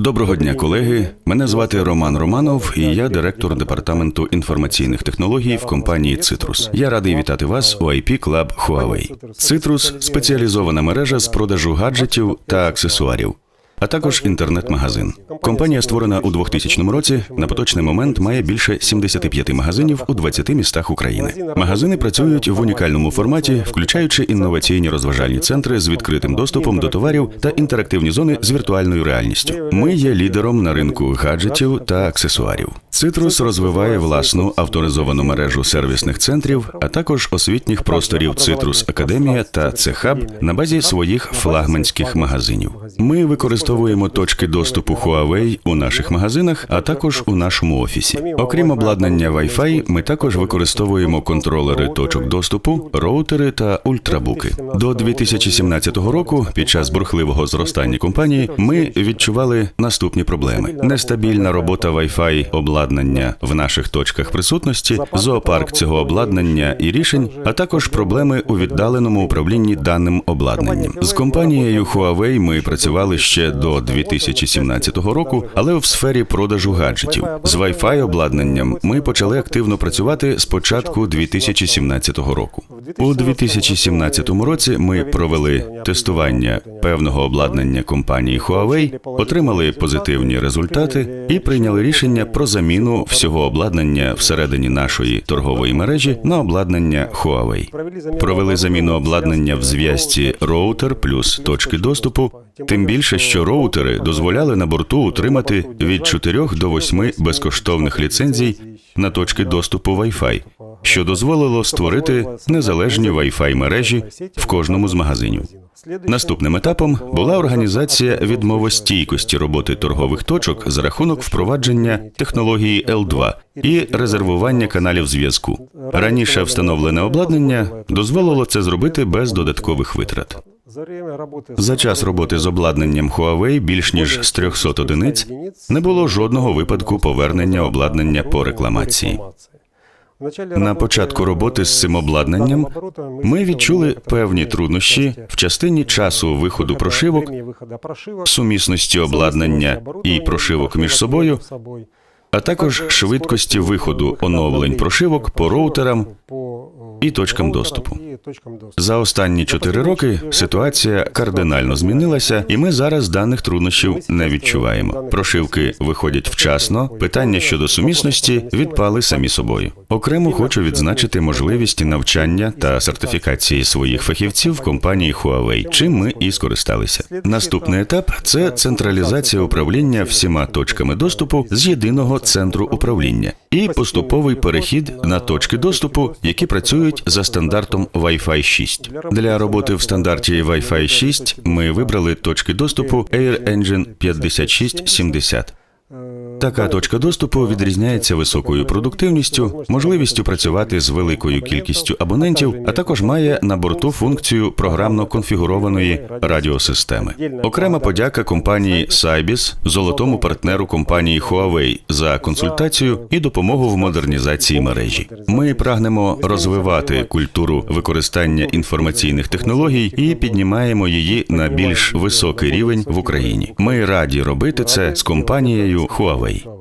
Доброго дня, колеги. Мене звати Роман Романов, і я директор департаменту інформаційних технологій в компанії Citrus. Я радий вітати вас у IP Club Huawei. Citrus – спеціалізована мережа з продажу гаджетів та аксесуарів. А також інтернет-магазин. Компанія створена у 2000 році. На поточний момент має більше 75 магазинів у 20 містах України. Магазини працюють в унікальному форматі, включаючи інноваційні розважальні центри з відкритим доступом до товарів та інтерактивні зони з віртуальною реальністю. Ми є лідером на ринку гаджетів та аксесуарів. Citrus розвиває власну авторизовану мережу сервісних центрів, а також освітніх просторів Citrus Академія та Цехаб на базі своїх флагманських магазинів. Ми використовуємо точки доступу Huawei у наших магазинах, а також у нашому офісі. Окрім обладнання Wi-Fi, ми також використовуємо контролери точок доступу, роутери та ультрабуки. До 2017 року, під час бурхливого зростання компанії, ми відчували наступні проблеми: нестабільна робота Wi-Fi обладнання в наших точках присутності, зоопарк цього обладнання і рішень, а також проблеми у віддаленому управлінні даним обладнанням. З компанією Huawei ми працювали ще до 2017 року, але в сфері продажу гаджетів з Wi-Fi обладнанням ми почали активно працювати з початку 2017 року. У 2017 році ми провели тестування певного обладнання компанії Huawei, отримали позитивні результати і прийняли рішення про заміну всього обладнання всередині нашої торгової мережі на обладнання Huawei. Провели заміну обладнання в зв'язці роутер плюс точки доступу. Тим більше, що роутери дозволяли на борту утримати від 4 до 8 безкоштовних ліцензій на точки доступу Wi-Fi, що дозволило створити незалежні Wi-Fi мережі в кожному з магазинів. Наступним етапом була організація відмовостійкості роботи торгових точок за рахунок впровадження технології L2 і резервування каналів зв'язку. Раніше встановлене обладнання дозволило це зробити без додаткових витрат. За час роботи з обладнанням Huawei більш ніж з 300 одиниць не було жодного випадку повернення обладнання по рекламації. На початку роботи з цим обладнанням ми відчули певні труднощі в частині часу виходу прошивок, сумісності обладнання і прошивок між собою, а також швидкості виходу оновлень прошивок по роутерам і точкам доступу. За останні чотири роки ситуація кардинально змінилася, і ми зараз даних труднощів не відчуваємо. Прошивки виходять вчасно. Питання щодо сумісності відпали самі собою. Окремо хочу відзначити можливість навчання та сертифікації своїх фахівців в компанії Huawei, чим ми і скористалися. Наступний етап це централізація управління всіма точками доступу з єдиного центру управління і поступовий перехід на точки доступу, які працюють за стандартом Wi-Fi 6. Для роботи в стандарті Wi-Fi 6 ми вибрали точки доступу Air Engine 5670. Така точка доступу відрізняється високою продуктивністю, можливістю працювати з великою кількістю абонентів, а також має на борту функцію програмно конфігурованої радіосистеми. Окрема подяка компанії Cybis, золотому партнеру компанії Huawei за консультацію і допомогу в модернізації мережі. Ми прагнемо розвивати культуру використання інформаційних технологій і піднімаємо її на більш високий рівень в Україні. Ми раді робити це з компанією Huawei. way